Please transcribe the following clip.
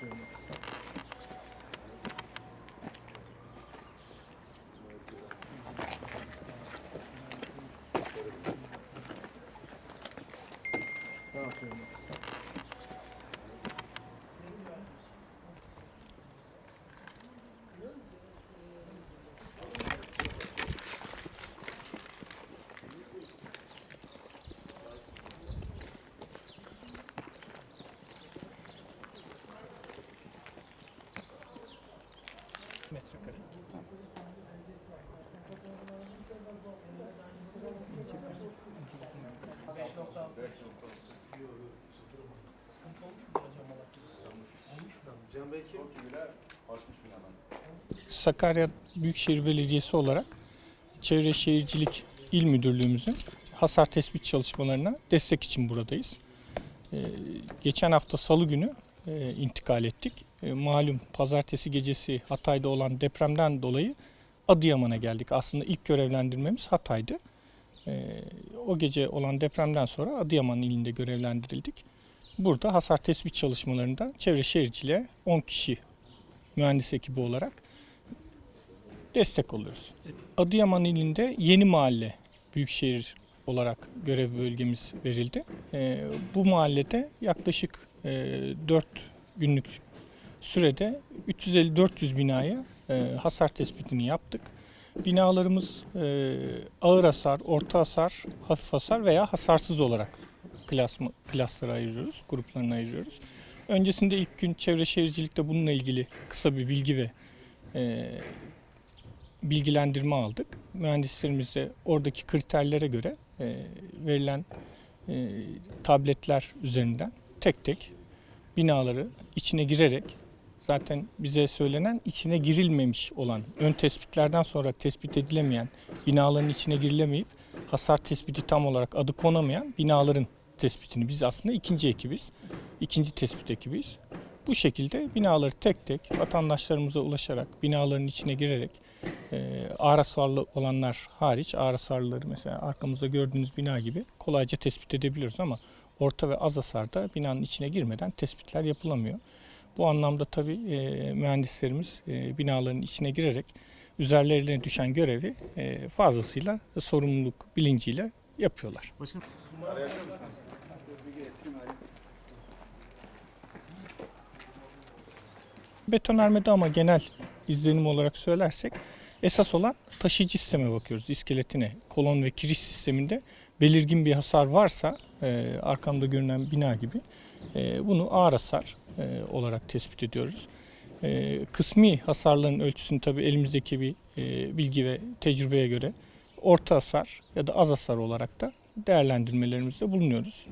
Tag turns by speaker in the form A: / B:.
A: doing it. Metrekare. Sıkıntı olmuş mu? Olmuş mu?
B: Can Bey kim?
A: Sakarya Büyükşehir Belediyesi olarak Çevre Şehircilik İl Müdürlüğümüzün hasar tespit çalışmalarına destek için buradayız. Ee, geçen hafta Salı günü e, intikal ettik. E, malum pazartesi gecesi Hatay'da olan depremden dolayı Adıyaman'a geldik. Aslında ilk görevlendirmemiz Hatay'dı. E, o gece olan depremden sonra Adıyaman ilinde görevlendirildik. Burada hasar tespit çalışmalarında çevre şehirciliğe 10 kişi mühendis ekibi olarak destek oluyoruz. Adıyaman ilinde yeni mahalle büyükşehir olarak görev bölgemiz verildi. Ee, bu mahallede yaklaşık e, 4 günlük sürede 350-400 binaya e, hasar tespitini yaptık. Binalarımız e, ağır hasar, orta hasar, hafif hasar veya hasarsız olarak klasma, klaslara ayırıyoruz, gruplarına ayırıyoruz. Öncesinde ilk gün çevre şehircilikte bununla ilgili kısa bir bilgi ve e, bilgilendirme aldık. Mühendislerimiz de oradaki kriterlere göre e, verilen e, tabletler üzerinden tek tek binaları içine girerek zaten bize söylenen içine girilmemiş olan ön tespitlerden sonra tespit edilemeyen binaların içine girilemeyip hasar tespiti tam olarak adı konamayan binaların tespitini biz aslında ikinci ekibiz. ikinci tespit ekibiyiz. Bu şekilde binaları tek tek vatandaşlarımıza ulaşarak binaların içine girerek e, ağır hasarlı olanlar hariç ağır hasarlıları mesela arkamızda gördüğünüz bina gibi kolayca tespit edebiliyoruz ama orta ve az hasarda binanın içine girmeden tespitler yapılamıyor. Bu anlamda tabii e, mühendislerimiz e, binaların içine girerek üzerlerine düşen görevi e, fazlasıyla sorumluluk bilinciyle yapıyorlar.
B: Başkanım.
A: Betonarmede ama genel izlenim olarak söylersek esas olan taşıyıcı sisteme bakıyoruz. iskeletine, kolon ve kiriş sisteminde belirgin bir hasar varsa e, arkamda görünen bina gibi e, bunu ağır hasar e, olarak tespit ediyoruz. E, kısmi hasarların ölçüsünü tabii elimizdeki bir e, bilgi ve tecrübeye göre orta hasar ya da az hasar olarak da değerlendirmelerimizde bulunuyoruz.